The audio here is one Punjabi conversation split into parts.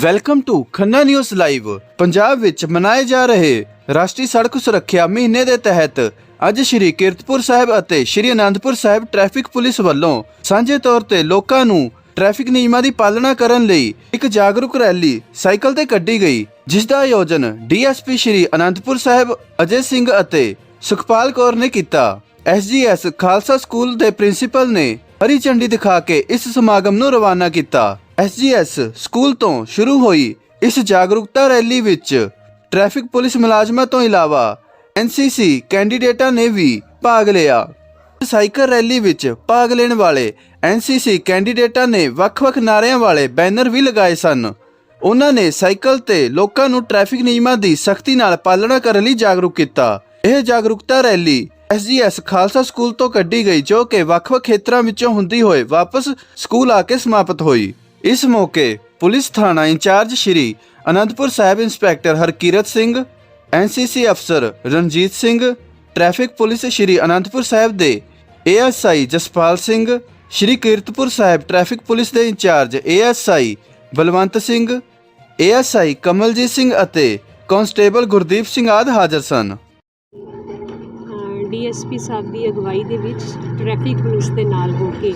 Welcome to Khanna news live Punjab ਵਿੱਚ ਮਨਾਏ ਜਾ ਰਹੇ ਰਾਸ਼ਟਰੀ ਸੜਕ ਸੁਰੱਖਿਆ ਮਹੀਨੇ ਦੇ ਤਹਿਤ ਅੱਜ ਸ਼੍ਰੀ ਕੀਰਤਪੁਰ ਸਾਹਿਬ ਅਤੇ ਸ਼੍ਰੀ ਅਨੰਦਪੁਰ ਸਾਹਿਬ ਟ੍ਰੈਫਿਕ ਪੁਲਿਸ ਵੱਲੋਂ ਸਾਂਝੇ ਤੌਰ ਤੇ ਲੋਕਾਂ ਨੂੰ ਟ੍ਰੈਫਿਕ ਨਿਯਮਾਂ ਦੀ ਪਾਲਣਾ ਕਰਨ ਲਈ ਇੱਕ ਜਾਗਰੂਕ ਰੈਲੀ ਸਾਈਕਲ ਤੇ ਕੱਢੀ ਗਈ, ਜਿਸ ਦਾ ਆਯੋਜਨ ਡੀਐਸਪੀ ਸ਼੍ਰੀ ਅਨੰਦਪੁਰ ਸਾਹਿਬ ਅਜੇ ਸਿੰਘ ਅਤੇ ਸੁਖਪਾਲ ਕੌਰ ਨੇ ਕੀਤਾ। ਐਸਜੀਐਸ ਖਾਲਸਾ ਸਕੂਲ ਦੇ ਪ੍ਰਿੰਸੀਪਲ ਨੇ ਹਰੀ ਝੰਡੀ ਦਿਖਾ ਕੇ ਇਸ ਸਮਾਗਮ ਨੂੰ ਰਵਾਨਾ ਕੀਤਾ। ਐਸਜੀਐਸ ਸਕੂਲ ਤੋਂ ਸ਼ੁਰੂ ਹੋਈ ਇਸ ਜਾਗਰੂਕਤਾ ਰੈਲੀ ਵਿੱਚ ਟ੍ਰੈਫਿਕ ਪੁਲਿਸ ਮੁਲਾਜ਼ਮਾਂ ਤੋਂ ਇਲਾਵਾ ਐਨਸੀਸੀ ਕੈਂਡੀਡੇਟਾਂ ਨੇ ਵੀ ਭਾਗ ਲਿਆ। ਸਾਈਕਲ ਰੈਲੀ ਵਿੱਚ ਭਾਗ ਲੈਣ ਵਾਲੇ ਐਨਸੀਸੀ ਕੈਂਡੀਡੇਟਾਂ ਨੇ ਵੱਖ-ਵੱਖ ਨਾਅਰਿਆਂ ਵਾਲੇ ਬੈਨਰ ਵੀ ਲਗਾਏ ਸਨ। ਉਹਨਾਂ ਨੇ ਸਾਈਕਲ ਤੇ ਲੋਕਾਂ ਨੂੰ ਟ੍ਰੈਫਿਕ ਨਿਯਮਾਂ ਦੀ ਸਖਤੀ ਨਾਲ ਪਾਲਣਾ ਕਰਨ ਲਈ ਜਾਗਰੂਕ ਕੀਤਾ। ਇਹ ਜਾਗਰੂਕਤਾ ਰੈਲੀ ਐਸਜੀਐਸ ਖਾਲਸਾ ਸਕੂਲ ਤੋਂ ਕੱਢੀ ਗਈ ਜੋ ਕਿ ਵੱਖ-ਵੱਖ ਖੇਤਰਾਂ ਵਿੱਚੋਂ ਹੁੰਦੀ ਹੋਏ ਵਾਪਸ ਸਕੂਲ ਆ ਕੇ ਸਮਾਪਤ ਹੋਈ। ਇਸ ਮੌਕੇ ਪੁਲਿਸ ਥਾਣਾ incharge Shri Anandpur Sahib inspector Harkirat Singh NCC ਅਫਸਰ ਰਣਜੀਤ ਸਿੰਘ, ਟ੍ਰੈਫਿਕ ਪੁਲਿਸ ਸ਼੍ਰੀ ਅਨੰਦਪੁਰ ਸਾਹਿਬ ਦੇ ASI Jaspal Singh, Shri Kiratpur Sahib traffic police ਦੇ incharge ASI Balwant Singh, ASI Kamaljit Singh ਅਤੇ ਕਾਂਸਟੇਬਲ ਗੁਰਦੀਪ ਸਿੰਘ ਆਦਿ ਹਾਜ਼ਰ ਸਨ। ਡੀਐਸਪੀ ਸਾਹਿਬ ਦੀ ਅਗਵਾਈ ਦੇ ਵਿੱਚ ਟ੍ਰੈਫਿਕ ਪੁਲਿਸ ਦੇ ਨਾਲ ਹੋ ਕੇ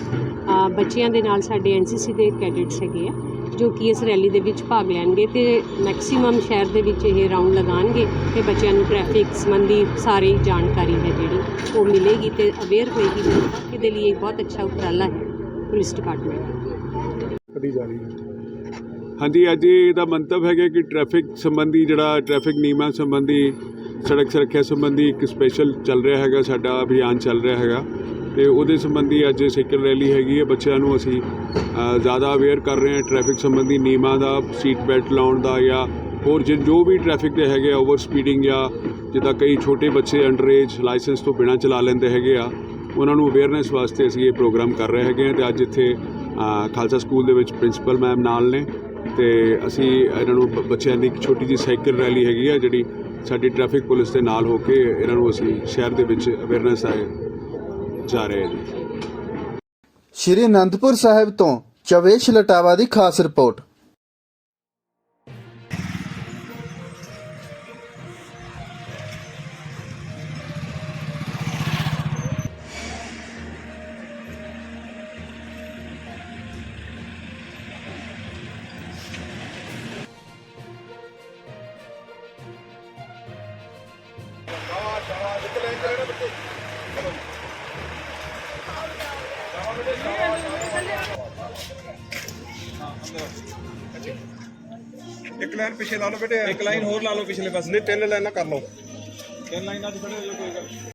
ਬੱਚਿਆਂ ਦੇ ਨਾਲ ਸਾਡੇ ਐਨਸੀਸੀ ਦੇ ਕੈਡਿਟਸ ਹੈਗੇ ਆ ਜੋ ਕਿ ਇਸ ਰੈਲੀ ਦੇ ਵਿੱਚ ਭਾਗ ਲੈਣਗੇ ਤੇ ਮੈਕਸਿਮਮ ਸ਼ਹਿਰ ਦੇ ਵਿੱਚ ਇਹ ਰਾਉਂਡ ਲਗਾਉਣਗੇ ਤੇ ਬੱਚਿਆਂ ਨੂੰ ਟ੍ਰੈਫਿਕ ਸੰਬੰਧੀ ਸਾਰੀ ਜਾਣਕਾਰੀ ਹੈ ਜਿਹੜੀ ਉਹ ਮਿਲੇਗੀ ਤੇ ਅਵੇਅਰ ਹੋਏਗੀ ਜਨਤਾ ਇਹਦੇ ਲਈ ਇੱਕ ਬਹੁਤ ਅੱਛਾ ਉਪਰਾਲਾ ਹੈ ਪੁਲਿਸ ਡਿਪਾਰਟਮੈਂਟ। ਕਦੀ ਜਾ ਰਹੀ ਹੈ? ਹਾਂਜੀ ਅੱਜ ਇਹਦਾ ਮੰਤਵ ਹੈਗਾ ਕਿ ਟ੍ਰੈਫਿਕ ਸੰਬੰਧੀ ਜਿਹੜਾ ਟ੍ਰੈਫਿਕ ਨਿਯਮਾਂ ਸੰਬੰਧੀ ਸੜਕ ਸੁਰੱਖਿਆ ਸੰਬੰਧੀ ਇੱਕ ਸਪੈਸ਼ਲ ਚੱਲ ਰਿਹਾ ਹੈਗਾ, ਸਾਡਾ ਅਭਿਆਨ ਚੱਲ ਰਿਹਾ ਹੈਗਾ। ਤੇ ਉਹਦੇ ਸੰਬੰਧੀ ਅੱਜ ਸਾਈਕਲ ਰੈਲੀ ਹੈਗੀ ਹੈ, ਬੱਚਿਆਂ ਨੂੰ ਅਸੀਂ ਜ਼ਿਆਦਾ ਅਵੇਅਰ ਕਰ ਰਹੇ ਹਾਂ ਟ੍ਰੈਫਿਕ ਸੰਬੰਧੀ ਨਿਯਮਾਂ ਦਾ ਸੀਟ ਬੈਲਟ ਲਾਉਣ ਦਾ ਜਾਂ ਹੋਰ ਜਿ- ਜੋ ਵੀ ਟ੍ਰੈਫਿਕ ਦੇ ਹੈਗੇ ਓਵਰ ਸਪੀਡਿੰਗ ਜਾਂ ਜਿੱਦਾਂ ਕਈ ਛੋਟੇ ਬੱਚੇ ਅੰਡਰ ਏਜ ਲਾਇਸੈਂਸ ਤੋਂ ਬਿਨਾਂ ਚਲਾ ਲੈਂਦੇ ਹੈਗੇ ਆ, ਉਹਨਾਂ ਨੂੰ ਅਵੇਅਰਨੈਸ ਵਾਸਤੇ ਅਸੀਂ ਇਹ ਪ੍ਰੋਗਰਾਮ ਕਰ ਰਹੇ ਹੈਗੇ ਹਾਂ ਤੇ ਅੱਜ ਇੱਥੇ ਖਾਲਸਾ ਸਕੂਲ ਦੇ ਵਿੱਚ ਪ੍ਰਿੰਸੀਪਲ ਮੈਮ ਨਾਲ ਨੇ। ਤੇ ਅਸੀਂ ਇਹਨਾਂ ਨੂੰ ਬ- ਬੱਚਿਆਂ ਦੀ ਇੱਕ ਛੋਟੀ ਜਿਹੀ ਸਾਈਕਲ ਰੈਲੀ ਹੈਗੀ ਆ, ਜਿਹੜੀ ਸਾਡੀ ਟ੍ਰੈਫਿਕ ਪੁਲਿਸ ਦੇ ਨਾਲ ਹੋ ਕੇ ਇਹਨਾਂ ਨੂੰ ਅਸੀਂ ਸ਼ਹਿਰ ਦੇ ਵਿੱਚ ਅਵੇਅਰਨੈਸ ਆਏ ਜਾ ਰਹੇ ਹਾਂ ਜੀ ਸ਼੍ਰੀ ਅਨੰਦਪੁਰ ਸਾਹਿਬ ਤੋਂ ਚਵੇਸ਼ ਲਟਾਵਾ ਦੀ ਖਾਸ ਰਿਪੋਰਟ। ਇੱਕ ਲਾਈਨ ਪਿੱਛੇ ਲਾ ਲਓ ਬੇਟੇ ਇੱਕ ਲਾਈਨ ਹੋਰ ਲਾ ਲਓ ਪਿਛਲੇ ਪਾਸੇ। ਨਹੀਂ ਤਿੰਨ ਲਾਈਨਾਂ ਕਰ ਲਓ। ਤਿੰਨ ਲਾਈਨਾਂ 'ਚ ਖੜੇ ਹੋ ਜਾਓ ਕੋਈ ਗੱਲ